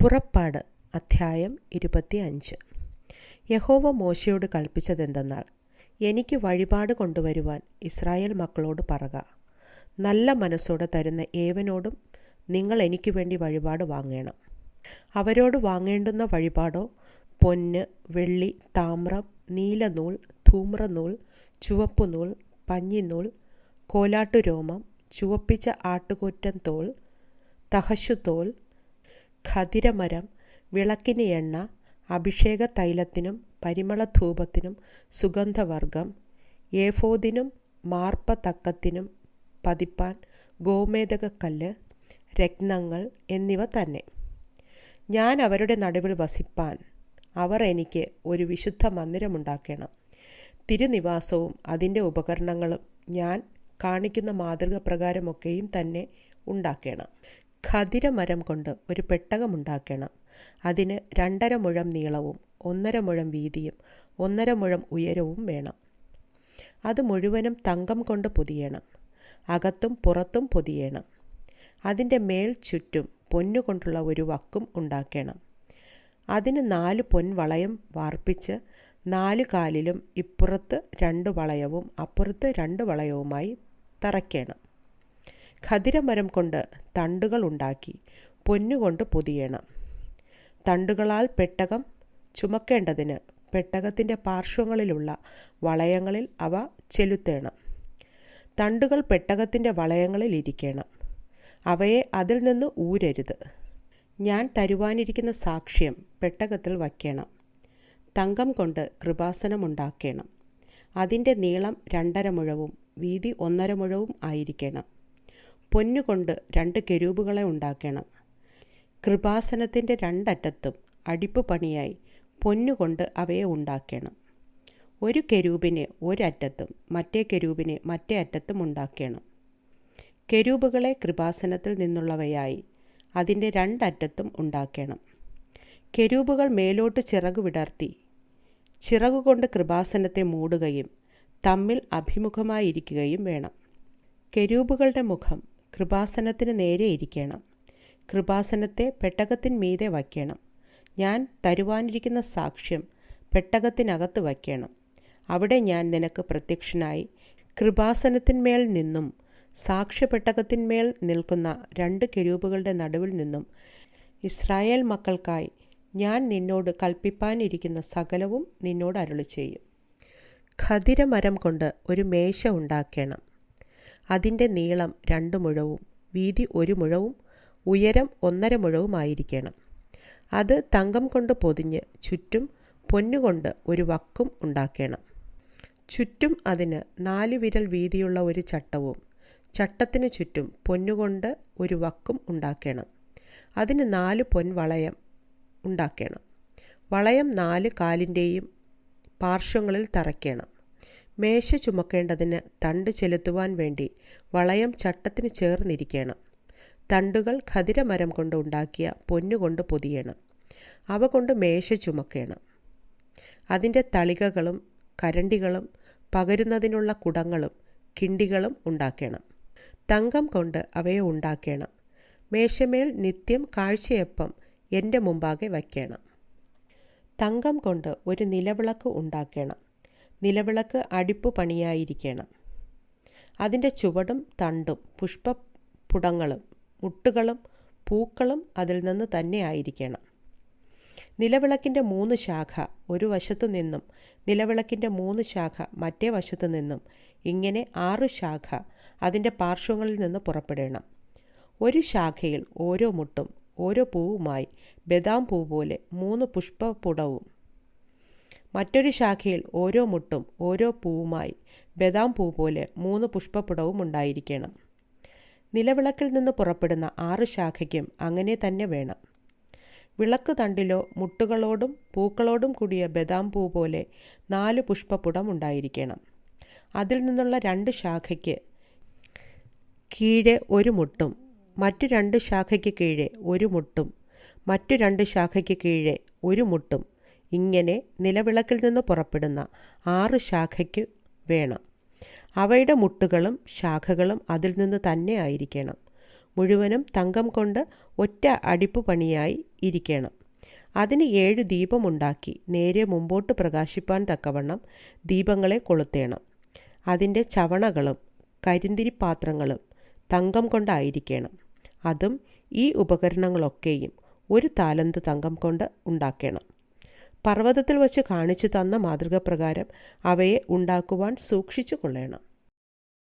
പുറപ്പാട് അധ്യായം ഇരുപത്തി അഞ്ച് യഹോവ മോശയോട് കൽപ്പിച്ചതെന്തെന്നാൽ എനിക്ക് വഴിപാട് കൊണ്ടുവരുവാൻ ഇസ്രായേൽ മക്കളോട് പറക. നല്ല മനസ്സോടെ തരുന്ന ഏവനോടും നിങ്ങൾ എനിക്ക് വേണ്ടി വഴിപാട് വാങ്ങണം. അവരോട് വാങ്ങേണ്ടുന്ന വഴിപാടോ പൊന്ന് വെള്ളി താമ്രം നീലനൂൽ ധൂമ്രനൂൽ ചുവപ്പുനൂൽ പഞ്ഞിനൂൽ കോലാട്ടുരോമം ചുവപ്പിച്ച ആട്ടുകൊറ്റൻ തോൽ തഹശുതോൽ ഖതിരമരം വിളക്കിന് എണ്ണ അഭിഷേക തൈലത്തിനും പരിമളധൂപത്തിനും സുഗന്ധവർഗം ഏഫോദിനും മാർപ്പതക്കത്തിനും പതിപ്പാൻ ഗോമേതകക്കല്ല് രത്നങ്ങൾ എന്നിവ തന്നെ. ഞാൻ അവരുടെ നടുവിൽ വസിപ്പാൻ അവർ എനിക്ക് ഒരു വിശുദ്ധ മന്ദിരമുണ്ടാക്കണം. തിരുനിവാസവും അതിന്റെ ഉപകരണങ്ങളും ഞാൻ കാണിക്കുന്ന മാതൃക പ്രകാരമൊക്കെയും തന്നെ ഉണ്ടാക്കണം. ഖതിരമരം കൊണ്ട് ഒരു പെട്ടകമുണ്ടാക്കണം. അതിന് രണ്ടര മുഴം നീളവും ഒന്നര മുഴം വീതിയും ഒന്നര മുഴം ഉയരവും വേണം. അത് മുഴുവനും തങ്കം കൊണ്ട് പൊതിയണം. അകത്തും പുറത്തും പൊതിയണം. അതിന്റെ മേൽ ചുറ്റും പൊന്നുകൊണ്ടുള്ള ഒരു വക്കും ഉണ്ടാക്കണം. അതിന് നാല് പൊൻവളയം വാർപ്പിച്ച് നാല് കാലിലും ഇപ്പുറത്ത് രണ്ട് വളയവും അപ്പുറത്ത് രണ്ട് വളയവുമായി തറയ്ക്കണം. ഖതിരമരം കൊണ്ട് തണ്ടുകൾ ഉണ്ടാക്കി പൊന്നുകൊണ്ട് പൊതിയണം. തണ്ടുകളാൽ പെട്ടകം ചുമക്കേണ്ടതിന് പെട്ടകത്തിന്റെ പാർശ്വങ്ങളിലുള്ള വളയങ്ങളിൽ അവ ചെലുത്തേണം. തണ്ടുകൾ പെട്ടകത്തിന്റെ വളയങ്ങളിൽ ഇരിക്കണം. അവയെ അതിൽ നിന്ന് ഊരരുത്. ഞാൻ തരുവാനിരിക്കുന്ന സാക്ഷ്യം പെട്ടകത്തിൽ വയ്ക്കണം. തങ്കം കൊണ്ട് കൃപാസനമുണ്ടാക്കണം അതിന്റെ നീളം രണ്ടര മുഴവും വീതി ഒന്നര മുഴവും ആയിരിക്കണം. പൊന്നുകൊണ്ട് രണ്ട് കെരൂബുകളെ ഉണ്ടാക്കണം. കൃപാസനത്തിന്റെ രണ്ടറ്റത്തും അടിപ്പ് പണിയായി പൊന്നുകൊണ്ട് അവയെ ഉണ്ടാക്കണം. ഒരു കെരൂപിനെ ഒരറ്റത്തും മറ്റേ കെരൂപിനെ മറ്റേ അറ്റത്തും ഉണ്ടാക്കണം. കെരൂബുകളെ കൃപാസനത്തിൽ നിന്നുള്ളവയായി അതിന്റെ രണ്ടറ്റത്തും ഉണ്ടാക്കണം. കെരൂബുകൾ മേലോട്ട് ചിറകു വിടർത്തി ചിറകുകൊണ്ട് കൃപാസനത്തെ മൂടുകയും തമ്മിൽ അഭിമുഖമായിരിക്കുകയും വേണം. കെരൂബുകളുടെ മുഖം കൃപാസനത്തിന് നേരെ ഇരിക്കണം. കൃപാസനത്തെ പെട്ടകത്തിന്മീതെ വയ്ക്കണം. ഞാൻ തരുവാനിരിക്കുന്ന സാക്ഷ്യം പെട്ടകത്തിനകത്ത് വയ്ക്കണം. അവിടെ ഞാൻ നിനക്ക് പ്രത്യക്ഷനായി കൃപാസനത്തിന്മേൽ നിന്നും സാക്ഷ്യപ്പെട്ടകത്തിന്മേൽ നിൽക്കുന്ന രണ്ട് കെരൂപുകളുടെ നടുവിൽ നിന്നും ഇസ്രായേൽ മക്കൾക്കായി ഞാൻ നിന്നോട് കൽപ്പിപ്പാനിരിക്കുന്ന സകലവും നിന്നോട് അരുളി ചെയ്യും ഖതിരമരം കൊണ്ട് ഒരു മേശ ഉണ്ടാക്കണം. അതിന്റെ നീളം രണ്ട് മുഴവും വീതി ഒരു മുഴവും ഉയരം ഒന്നര മുഴവുമായിരിക്കണം അത് തങ്കം കൊണ്ട് പൊതിഞ്ഞ് ചുറ്റും പൊന്നുകൊണ്ട് ഒരു വക്കും ഉണ്ടാക്കണം. ചുറ്റും അതിന് നാല് വിരൽ വീതിയുള്ള ഒരു ചട്ടവും ചട്ടത്തിന് ചുറ്റും പൊന്നുകൊണ്ട് ഒരു വക്കും ഉണ്ടാക്കണം. അതിന് നാല് പൊൻവളയം ഉണ്ടാക്കണം. വളയം നാല് കാലിന്റെയും പാർശ്വങ്ങളിൽ തറയ്ക്കണം. മേശ ചുമക്കേണ്ടതിന് തണ്ട് ചെലുത്തുവാൻ വേണ്ടി വളയം ചട്ടത്തിന് ചേർന്നിരിക്കണം. തണ്ടുകൾ ഖതിരമരം കൊണ്ട് ഉണ്ടാക്കിയ പൊന്നുകൊണ്ട് പൊതിയണം. അവ കൊണ്ട് മേശ ചുമക്കണം. അതിന്റെ തളികകളും കരണ്ടികളും പകരുന്നതിനുള്ള കുടങ്ങളും കിണ്ടികളും ഉണ്ടാക്കണം. തങ്കം കൊണ്ട് അവയെ ഉണ്ടാക്കണം. മേശമേൽ നിത്യം കാഴ്ചയപ്പം എന്റെ മുമ്പാകെ വയ്ക്കണം. തങ്കം കൊണ്ട് ഒരു നിലവിളക്ക് ഉണ്ടാക്കണം. നിലവിളക്ക് അടിപ്പ് പണിയായിരിക്കണം. അതിന്റെ ചുവടും തണ്ടും പുഷ്പപുടങ്ങളും മുട്ടുകളും പൂക്കളും അതിൽ നിന്ന് തന്നെ ആയിരിക്കണം. നിലവിളക്കിന്റെ മൂന്ന് ശാഖ ഒരു വശത്തു നിന്നും നിലവിളക്കിന്റെ മൂന്ന് ശാഖ മറ്റേ വശത്തു നിന്നും ഇങ്ങനെ ആറ് ശാഖ അതിന്റെ പാർശ്വങ്ങളിൽ നിന്ന് പുറപ്പെടണം. ഒരു ശാഖയിൽ ഓരോ മുട്ടും ഓരോ പൂവുമായി ബദാം പൂ പോലെ മൂന്ന് പുഷ്പപുടവും മറ്റൊരു ശാഖയിൽ ഓരോ മുട്ടും ഓരോ പൂവുമായി ബദാം പൂ പോലെ മൂന്ന് പുഷ്പപുടവും ഉണ്ടായിരിക്കണം. നിലവിളക്കിൽ നിന്ന് പുറപ്പെടുന്ന ആറ് ശാഖയ്ക്കും അങ്ങനെ തന്നെ വേണം. വിളക്ക് തണ്ടിലോ മുട്ടുകളോടും പൂക്കളോടും കൂടിയ ബദാം പൂ പോലെ നാല് പുഷ്പപുടം ഉണ്ടായിരിക്കണം. അതിൽ നിന്നുള്ള രണ്ട് ശാഖയ്ക്ക് കീഴെ ഒരു മുട്ടും മറ്റു രണ്ട് ശാഖയ്ക്ക് കീഴെ ഒരു മുട്ടും മറ്റു രണ്ട് ശാഖയ്ക്ക് കീഴെ ഒരു മുട്ടും ഇങ്ങനെ നിലവിളക്കിൽ നിന്ന് പുറപ്പെടുന്ന ആറ് ശാഖയ്ക്ക് വേണം. അവയുടെ മുട്ടുകളും ശാഖകളും അതിൽ നിന്ന് തന്നെ ആയിരിക്കണം. മുഴുവനും തങ്കം കൊണ്ട് ഒറ്റ അടിപ്പ് പണിയായി ഇരിക്കണം. അതിന് ഏഴ് ദീപമുണ്ടാക്കി നേരെ മുമ്പോട്ട് പ്രകാശിപ്പാൻ തക്കവണ്ണം ദീപങ്ങളെ കൊളുത്തേണം. അതിന്റെ ചവണകളും കരിന്തിരിപ്പാത്രങ്ങളും തങ്കം കൊണ്ടായിരിക്കണം. അതും ഈ ഉപകരണങ്ങളൊക്കെയും ഒരു താലന്ത് തങ്കം കൊണ്ട് ഉണ്ടാക്കണം. പർവതത്തിൽ വച്ച് കാണിച്ചു തന്ന മാതൃക പ്രകാരം അവയെ ഉണ്ടാക്കുവാൻ സൂക്ഷിച്ചു കൊള്ളണം.